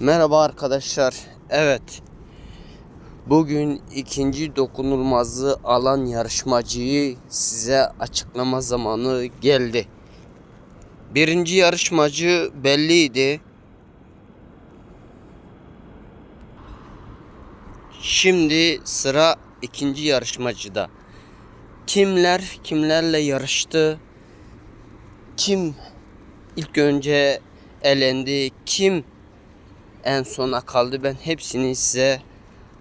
Merhaba arkadaşlar. Evet. Bugün ikinci dokunulmazlığı alan yarışmacıyı size açıklama zamanı geldi. Birinci yarışmacı belliydi. Şimdi sıra ikinci yarışmacıda. Kimler kimlerle yarıştı? Kim ilk önce elendi? Kim en sona kaldı? Ben hepsini size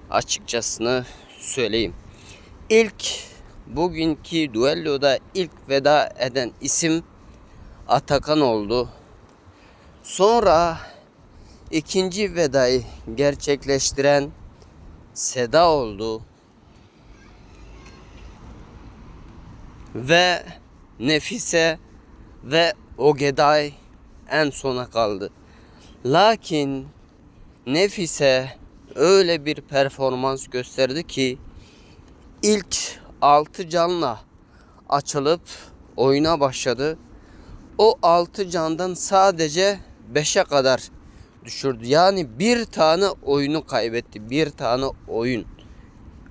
açıkçasını söyleyeyim. İlk bugünkü duelloda ilk veda eden isim Atakan oldu. Sonra ikinci vedayı gerçekleştiren Seda oldu. Ve Nefise ve Ogeday en sona kaldı. Lakin Nefise öyle bir performans gösterdi ki ilk 6 canla açılıp oyuna başladı. O 6 candan sadece 5'e kadar düşürdü. Yani bir tane oyunu kaybetti. Bir tane oyun.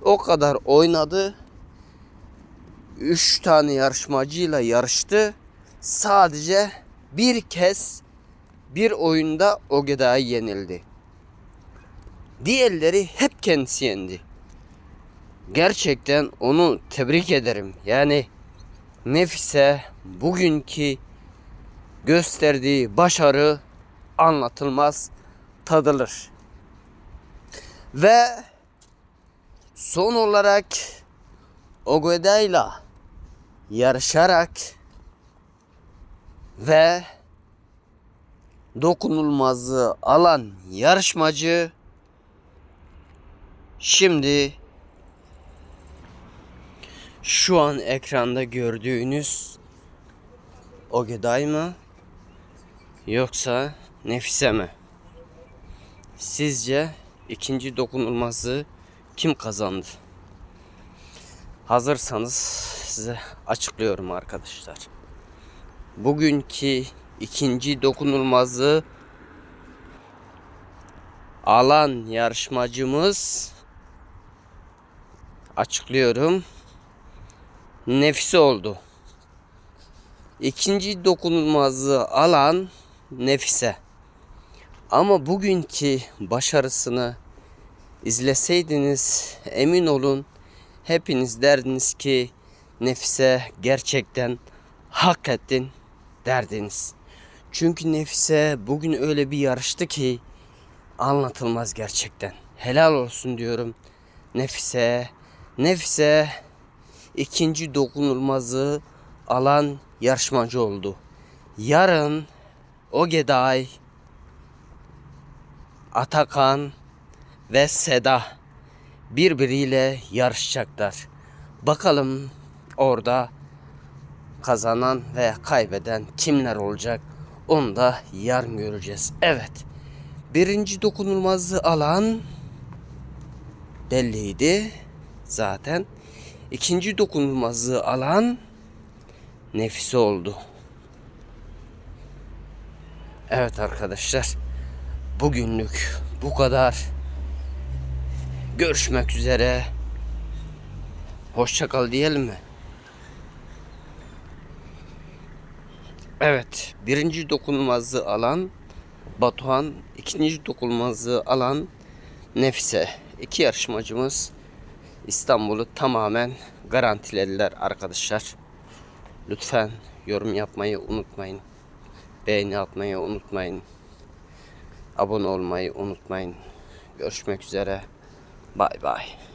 O kadar oynadı. 3 tane yarışmacıyla yarıştı. Sadece bir kez bir oyunda Ogeda'ya yenildi. Diğerleri hep kendisi yendi. Gerçekten onu tebrik ederim. Yani Nefise bugünkü gösterdiği başarı anlatılmaz tadılır. Ve son olarak Ogeda'yla yarışarak ve dokunulmazlığı alan yarışmacı şimdi şu an ekranda gördüğünüz Ogeday mı yoksa Nefise mi? Sizce ikinci dokunulmazlığı kim kazandı? Hazırsanız size açıklıyorum arkadaşlar. Bugünkü ikinci dokunulmazlığı alan yarışmacımız açıklıyorum. Nefise oldu. İkinci dokunulmazlığı alan Nefise. Ama bugünkü başarısını izleseydiniz emin olun hepiniz derdiniz ki Nefise gerçekten hak ettin derdiniz. Çünkü Nefise bugün öyle bir yarıştı ki anlatılmaz gerçekten. Helal olsun diyorum Nefise. Nefise ikinci dokunulmazı alan yarışmacı oldu. Yarın Ogeday, Atakan ve Seda birbiriyle yarışacaklar. Bakalım orada kazanan veya kaybeden kimler olacak onu da yarın göreceğiz. Evet. Birinci dokunulmazlığı alan belliydi zaten. İkinci dokunulmazlığı alan Nefise oldu. Evet arkadaşlar. Bugünlük bu kadar. Görüşmek üzere. Hoşçakal diyelim mi? Evet. Birinci dokunulmazlığı alan Batuhan. ikinci dokunulmazlığı alan Nefise. İki yarışmacımız İstanbul'u tamamen garantilediler arkadaşlar. Lütfen yorum yapmayı unutmayın. Beğeni atmayı unutmayın. Abone olmayı unutmayın. Görüşmek üzere. Bay bay.